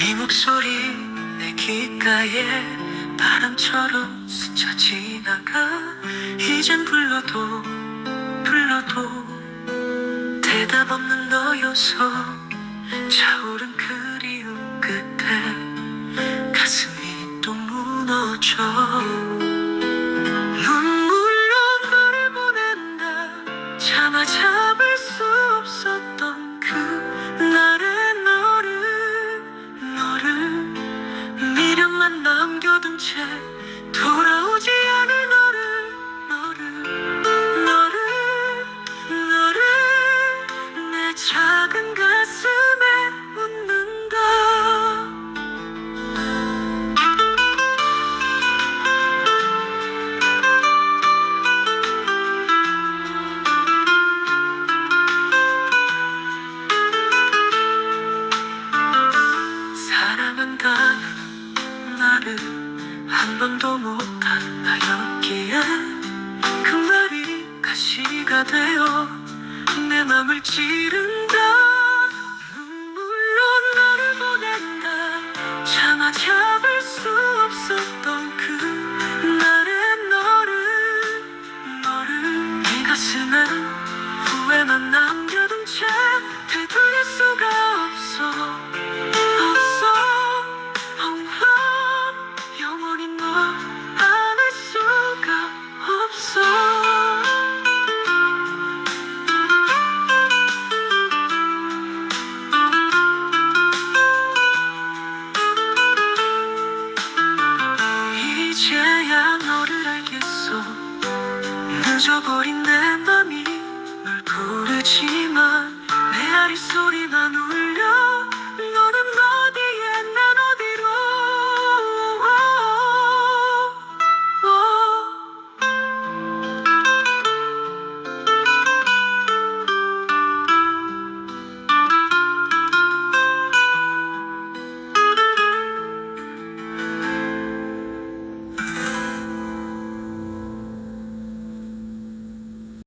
네 목소리 내 귓가에 바람처럼 스쳐 지나가. 이젠 불러도 불러도 대답 없는 너여서 차오른 그리움 끝에 가슴이 또 무너져. 눈물로 너를 보낸다. 참아 잡 남겨둔 채 돌아오지 않을 너를 너를 너를 너를 내 작은 가슴에 묻는다. 사랑한다는 말을 한 번도 못한 나였기에. 그 말이 가시가 되어 내 맘을 찌른다. 눈물로 너를 보낸다. 참아 잡을 수 없었던 그 날의 너를 너를 네 가슴에 후회만 남겨 이제야 너를 알겠어. 늦어버린 내